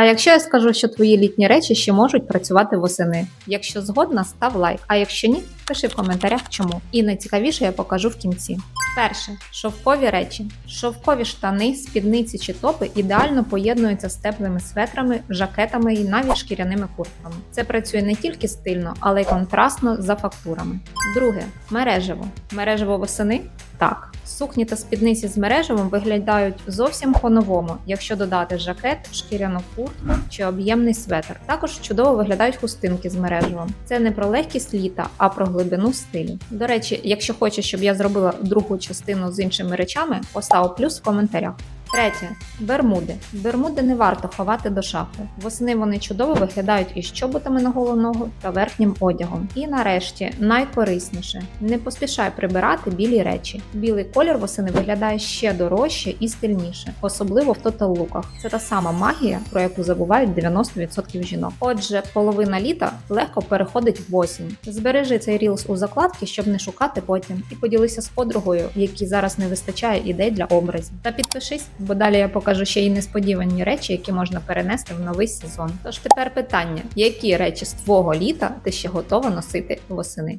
А якщо я скажу, що твої літні речі ще можуть працювати восени? Якщо згодна, став лайк. А якщо ні, пиши в коментарях чому. І найцікавіше я покажу в кінці. Перше шовкові речі. Шовкові штани, спідниці чи топи ідеально поєднуються з теплими светрами, жакетами і навіть шкіряними куртками. Це працює не тільки стильно, але й контрастно за фактурами. Друге мережево. Мережево восени? Так. Сукні та спідниці з мережевом виглядають зовсім по-новому, якщо додати жакет, шкіряну куртку чи об'ємний светр. Також чудово виглядають хустинки з мережевом. Це не про легкість літа, а про глибину стилю. До речі, якщо хочеш, щоб я зробила другу частину з іншими речами, постав плюс в коментарях. Третє бермуди. Бермуди не варто ховати до шафи. Восени вони чудово виглядають із чоботами на голу ногу та верхнім одягом. І нарешті найкорисніше: не поспішай прибирати білі речі. Білий колір восени виглядає ще дорожче і стильніше, особливо в тотал-луках. Це та сама магія, про яку забувають 90% жінок. Отже, половина літа легко переходить в осінь. Збережи цей рілс у закладки, щоб не шукати потім, і поділися з подругою, якій зараз не вистачає ідей для образів. Та підпишись, бо далі я покажу ще й несподівані речі, які можна перенести в новий сезон. Тож тепер питання: які речі з твого літа ти ще готова носити восени?